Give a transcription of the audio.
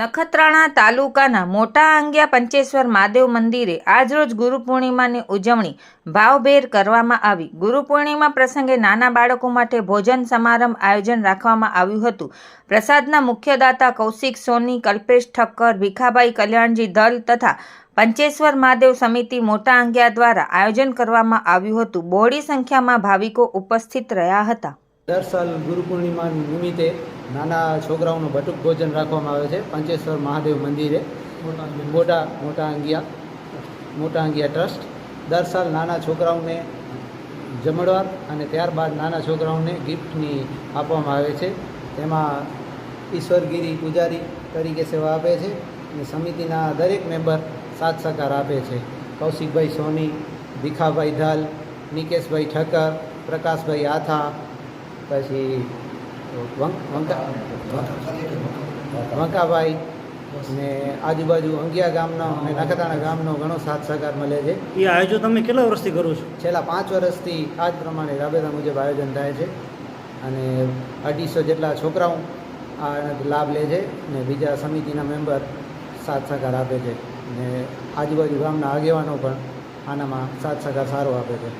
નખત્રાણા તાલુકાના મોટા આંગિયા પંચેશ્વર મહાદેવ મંદિરે આજરોજ ગુરુ પૂર્ણિમાની ઉજવણી ભાવભેર કરવામાં આવી. ગુરુ પૂર્ણિમા પ્રસંગે નાના બાળકો માટે ભોજન સમારંભ આયોજન રાખવામાં આવ્યું હતું. પ્રસાદના મુખ્યદાતા કૌશિક સોની, કલ્પેશ ઠક્કર, ભીખાભાઈ કલ્યાણજી દલ તથા પંચેશ્વર મહાદેવ સમિતિ મોટા આંગિયા દ્વારા આયોજન કરવામાં આવ્યું હતું. બહોળી સંખ્યામાં ભાવિકો ઉપસ્થિત રહ્યા હતા. દર સાલ ગુરુ પૂર્ણિમા નિમિત્તે નાના છોકરાઓનું બટુક ભોજન રાખવામાં આવે છે. પંચેશ્વર મહાદેવ મંદિરે. મોટા મોટા અંગિયા મોટા અંગિયા ટ્રસ્ટ. દર સાલ નાના છોકરાઓને જમણવાર અને ત્યારબાદ નાના છોકરાઓને ગિફ્ટની આપવામાં આવે છે. તેમાં ઈશ્વરગીરી પૂજારી તરીકે સેવા આપે છે અને સમિતિના દરેક મેમ્બર સાથ સહકાર આપે છે. કૌશિકભાઈ સોની, ભીખાભાઈ ધલ નિકેશભાઈ ઠક્કર, પ્રકાશભાઈ આથા, પછી વંકાભાઈ ને આજુબાજુ અંગિયા ગામનો અને નખત્રાણા ગામનો ઘણો સાથ સહકાર મળે છે. એ આયોજન તમે કેટલા વર્ષથી કરો છો? છેલ્લા પાંચ વર્ષથી આ જ પ્રમાણે રાબેતા મુજબ આયોજન થાય છે અને અઢીસો જેટલા છોકરાઓ આ લાભ લે છે ને બીજા સમિતિના મેમ્બર સાથ સહકાર આપે છે ને આજુબાજુ ગામના આગેવાનો પણ આનામાં સાથ સહકાર સારો આપે છે.